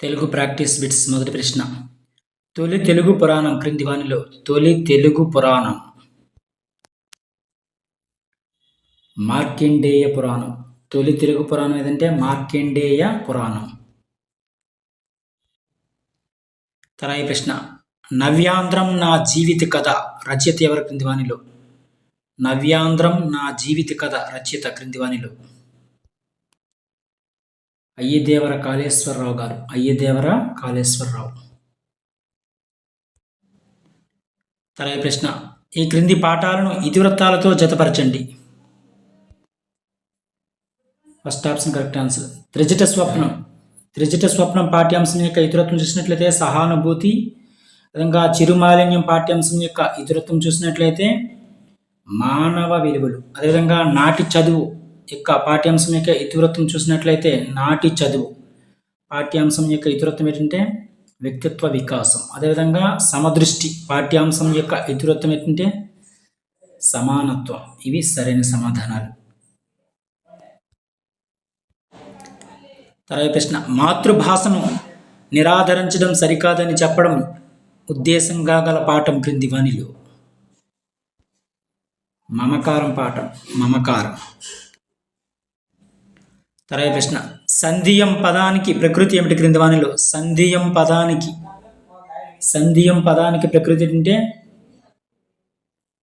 Telugu practice bits మొదటి ప్రశ్న. తొలి తెలుగు పురాణం క్రింది వానిలో తొలి తెలుగు పురాణం. మార్కండేయ పురాణం. తొలి తెలుగు పురాణం ఏదంటే మార్కండేయ పురాణం. తరాయి ప్రశ్న. నవ్యాంధ్రం నా జీవిత కథ రచయిత ఎవరు క్రింది వానిలో? నవ్యాంధ్రం నా జీవిత కథ రచయిత క్రింది వానిలో. అయ్యదేవర కాళేశ్వరరావు గారు. అయ్యదేవర కాళేశ్వరరావు. తరాయి ప్రశ్న. ఈ క్రింది పాఠాలను ఇతివృత్తాలతో జతపరచండి. First option correct answer Trijata స్వప్నం. త్రిజట స్వప్నం పాఠ్యాంశం యొక్క ఇతరత్వం చూసినట్లయితే సహానుభూతి. విధంగా చిరుమాలిన్యం పాఠ్యాంశం యొక్క ఇతరత్వం చూసినట్లయితే మానవ విలువలు. అదేవిధంగా నాటి చదువు. యొక్క పాఠ్యాంశం యొక్క ఇతివృత్తం చూసినట్లయితే నాటి చదువు. పాఠ్యాంశం యొక్క ఇతివృత్తం ఏంటంటే వ్యక్తిత్వ వికాసం. అదేవిధంగా సమదృష్టి పాఠ్యాంశం యొక్క ఇతివృత్తం ఏంటంటే సమానత్వం. ఇవి సరైన సమాధానాలు. తర్వాత ప్రశ్న మాతృభాషను నిరాదరించడం సరికాదని చెప్పడం ఉద్దేశంగా గల పాఠం క్రింది వానిలో. మమకారం పాఠం మమకారం. తర్వాత ప్రశ్న సంధియం పదానికి ప్రకృతి ఏమిటి క్రింది వాణిలో? సంధియం పదానికి. సంధియం పదానికి ప్రకృతి అంటే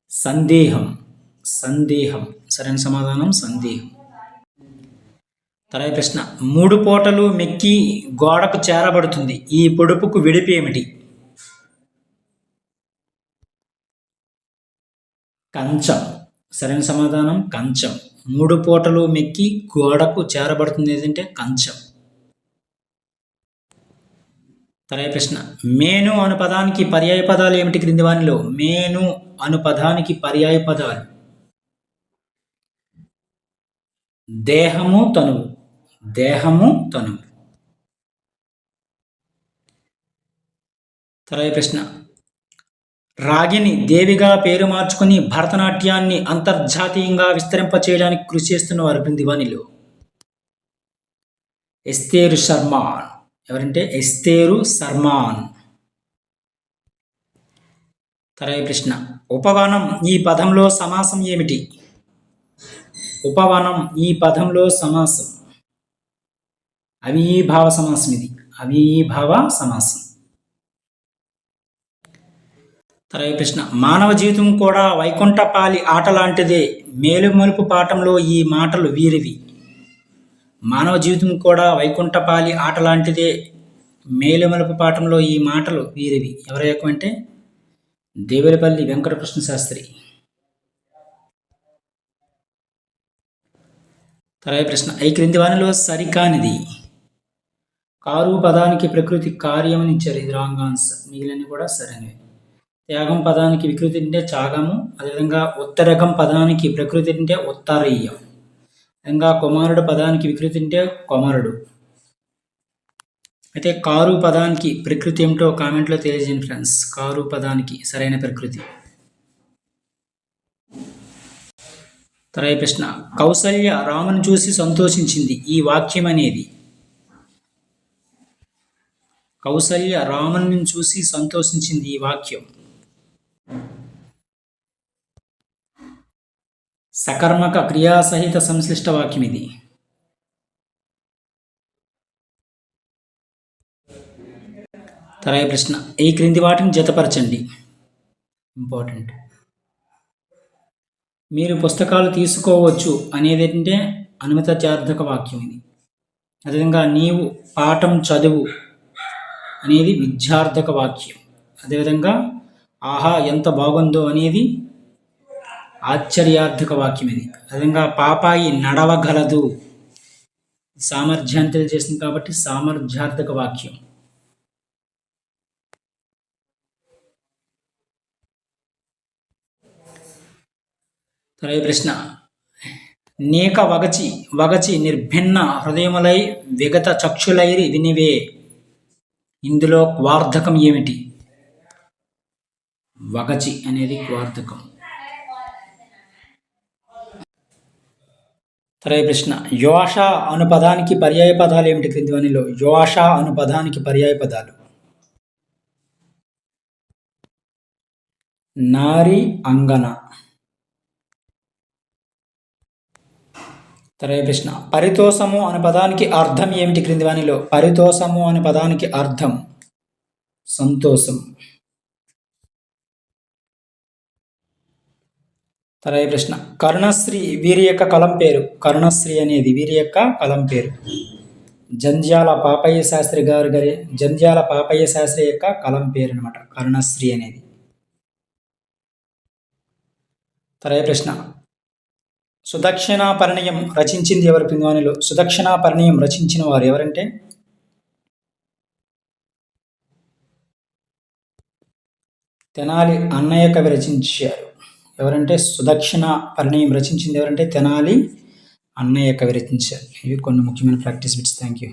సందేహం. సందేహం. సరైన సమాధానం సందేహం. తర్వాత ప్రశ్న మూడు పూటలు మెక్కి గోడకు చేరబడుతుంది. ఈ పొడుపుకు విడిపి ఏమిటి? కంచం. సరైన సమాధానం కంచం. మూడు పూటలు మెక్కి గోడకు చేరబడుతుంది ఏంటంటే కంచం. తర్వాత ప్రశ్న. మేను అను పదానికి పర్యాయ పదాలు ఏమిటి క్రింది వానిలో? మేను అను పదానికి పర్యాయ పదాలు. దేహము తనువు. దేహము తనువు. తర్వాత ప్రశ్న. రాగిని దేవిగా పేరు మార్చుకుని భరతనాట్యాన్ని అంతర్జాతీయంగా విస్తరింపచేయడానికి కృషి చేస్తున్న వారు క్రింది ఎస్తేరు శర్మాన్. ఎవరంటే? ఎస్తేరు శర్మాన్. తర్వాత ప్రశ్న. ఉపవనం ఈ పదంలో సమాసం ఏమిటి? ఉపవనం ఈ పదంలో సమాసం. అవీభావ సమాసం ఇది. అవీభావ సమాసం. తర్వాత ప్రశ్న మానవ జీవితం కూడా వైకుంఠపాలి ఆట లాంటిదే. మేలుమలుపు పాఠంలో ఈ మాటలు వీరివి. మానవ జీవితం కూడా వైకుంఠపాలి ఆట లాంటిదే. మేలుమలుపు పాఠంలో ఈ మాటలు వీరివి. ఎవరి యొక్క అంటే? దేవులపల్లి వెంకటకృష్ణ శాస్త్రి. తర్వాత ప్రశ్న ఈ క్రింది వానిలో సరికానిది. కారు పదానికి ప్రకృతి కార్యమని ఇచ్చారు ఇది రాంగ్ ఆన్సర్ మిగిలిన కూడా సరైనవి. త్యాగం పదానికి వికృతి అంటే త్యాగము అదేవిధంగా ఉత్తరకం పదానికి ప్రకృతి అంటే ఉత్తరీయం. విధంగా కుమారుడు పదానికి వికృతి అంటే కుమారుడు. అయితే కారు పదానికి ప్రకృతి ఏమిటో కామెంట్లో తెలియజేయండి ఫ్రెండ్స్ కారు పదానికి సరైన ప్రకృతి. తర్వాత ప్రశ్న కౌసల్య రాముని చూసి సంతోషించింది. ఈ వాక్యం అనేది కౌసల్య రాముని చూసి సంతోషించింది ఈ వాక్యం. సకర్మక క్రియాసహిత సంశ్లిష్ట వాక్యం ఇది తరాయి ప్రశ్న ఈ క్రింది వాటిని జతపరచండి? ఇంపార్టెంట్. మీరు పుస్తకాలు తీసుకోవచ్చు అనేది ఏంటంటే అనుమతార్థక వాక్యం ఇది అదేవిధంగా నీవు పాఠం చదువు అనేది విద్యార్థక వాక్యం. అదేవిధంగా ఆహా ఎంత బాగుందో అనేది ఆశ్చర్యార్థక వాక్యం ఇది. అదేవిధంగా పాపాయి నడవగలదు. సామర్థ్యాన్ని తెలియజేసింది కాబట్టి సామర్థ్యార్థక వాక్యం. తొలగి ప్రశ్న. నేక వగచి వగచి నిర్భిన్న హృదయములై విగత చక్షులైరి వినివే. ఇందులో క్వార్థకం ఏమిటి? వగచి అనేది క్వార్థకం తరే ప్రశ్న యోష అను పదానికి పర్యాయ పదాలు ఏమిటి? క్రింది వనిలో యోష అను పదానికి పర్యాయ పదాలు. నారి అంగన. తరే ప్రశ్న పరితోషము అనే పదానికి అర్థం ఏమిటి? క్రింది వానిలో పరితోషము అనే పదానికి అర్థం సంతోషం. తరై ప్రశ్న. కరుణశ్రీ వీరి యొక్క కలం పేరు. కరుణశ్రీ అనేది వీరి యొక్క కలం పేరు. జంధ్యాల పాపయ్య శాస్త్రి గారు గారి జంధ్యాల పాపయ్య శాస్త్రి యొక్క కలం పేరు అనమాట కరుణశ్రీ అనేది. తరై ప్రశ్న. సుదక్షిణ పరిణయం రచించింది ఎవరి పింద్వానిలో? సుదక్షిణ పరిణయం రచించిన వారు ఎవరంటే? తెనాలి అన్నయ్య కవి రచించారు. ఎవరంటే సుదక్షిణ పరిణయం రచించింది ఎవరంటే తెనాలి అన్నయ్య కవి రచించారు. ఇవి కొన్ని ముఖ్యమైన ప్రాక్టీస్ బిట్స్. Thank you